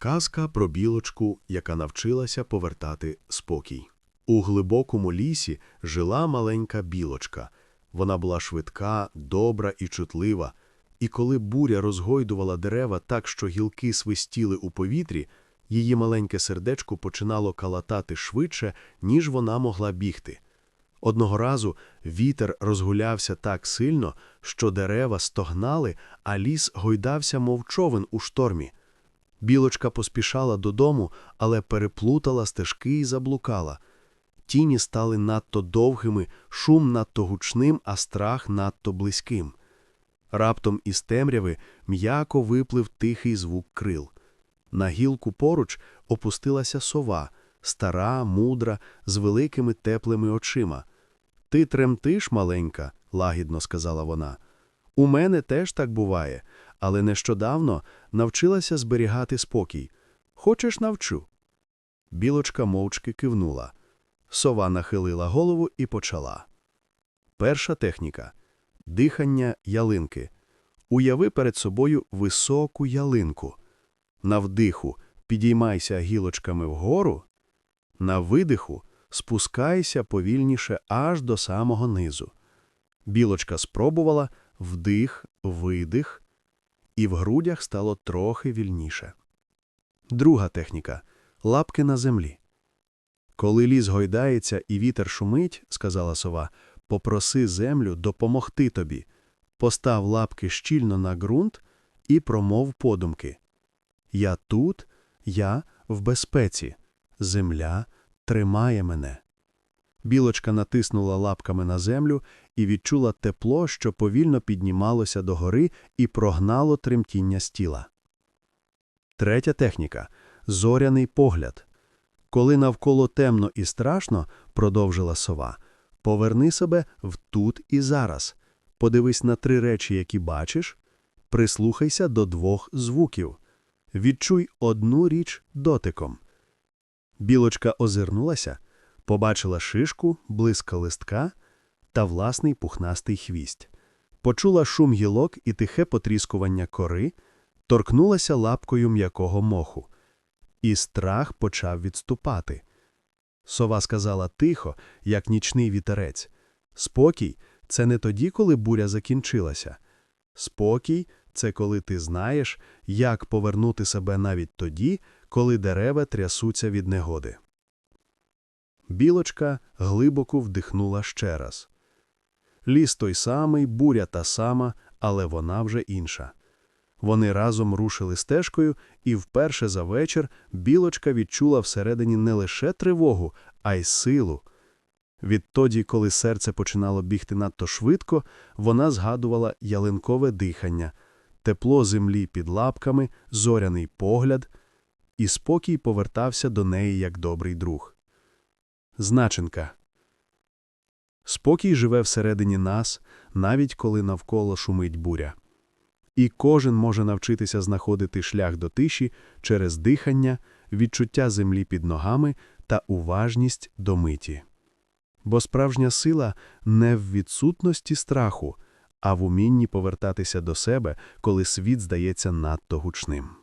Казка про білочку, яка навчилася повертати спокій. У глибокому лісі жила маленька білочка. Вона була швидка, добра і чутлива. І коли буря розгойдувала дерева так, що гілки свистіли у повітрі, її маленьке сердечко починало калатати швидше, ніж вона могла бігти. Одного разу вітер розгулявся так сильно, що дерева стогнали, а ліс гойдався, мов човен у штормі. Білочка поспішала додому, але переплутала стежки і заблукала. Тіні стали надто довгими, шум надто гучним, а страх надто близьким. Раптом із темряви м'яко виплив тихий звук крил. На гілку поруч опустилася сова, стара, мудра, з великими теплими очима. Ти тремтиш, маленька, лагідно сказала вона. У мене теж так буває, але нещодавно навчилася зберігати спокій. Хочеш навчу? Білочка мовчки кивнула. Сова нахилила голову і почала. Перша техніка дихання ялинки. Уяви перед собою високу ялинку. На вдиху підіймайся гілочками вгору, на видиху спускайся повільніше аж до самого низу. Білочка спробувала вдих, видих, і в грудях стало трохи вільніше. Друга техніка лапки на землі. Коли ліс гойдається і вітер шумить, сказала сова, попроси землю допомогти тобі. Постав лапки щільно на ґрунт і промов подумки. Я тут, я в безпеці. Земля тримає мене. Білочка натиснула лапками на землю і відчула тепло, що повільно піднімалося догори і прогнало тремтіння з тіла. Третя техніка зоряний погляд. Коли навколо темно і страшно, продовжила сова, поверни себе в тут і зараз. Подивись на три речі, які бачиш, прислухайся до двох звуків. Відчуй одну річ дотиком. Білочка озирнулася, побачила шишку, блиска листка та власний пухнастий хвість. Почула шум гілок і тихе потріскування кори, торкнулася лапкою м'якого моху. І страх почав відступати. Сова сказала тихо, як нічний вітерець. Спокій це не тоді, коли буря закінчилася. Спокій це коли ти знаєш, як повернути себе навіть тоді, коли дерева трясуться від негоди. Білочка глибоко вдихнула ще раз. Ліс той самий, буря та сама, але вона вже інша. Вони разом рушили стежкою, і вперше за вечір білочка відчула всередині не лише тривогу, а й силу. Відтоді, коли серце починало бігти надто швидко, вона згадувала ялинкове дихання, тепло землі під лапками, зоряний погляд, і спокій повертався до неї як добрий друг. Значенка Спокій живе всередині нас, навіть коли навколо шумить буря. І кожен може навчитися знаходити шлях до тиші через дихання, відчуття землі під ногами та уважність до миті. Бо справжня сила не в відсутності страху, а в умінні повертатися до себе, коли світ здається надто гучним.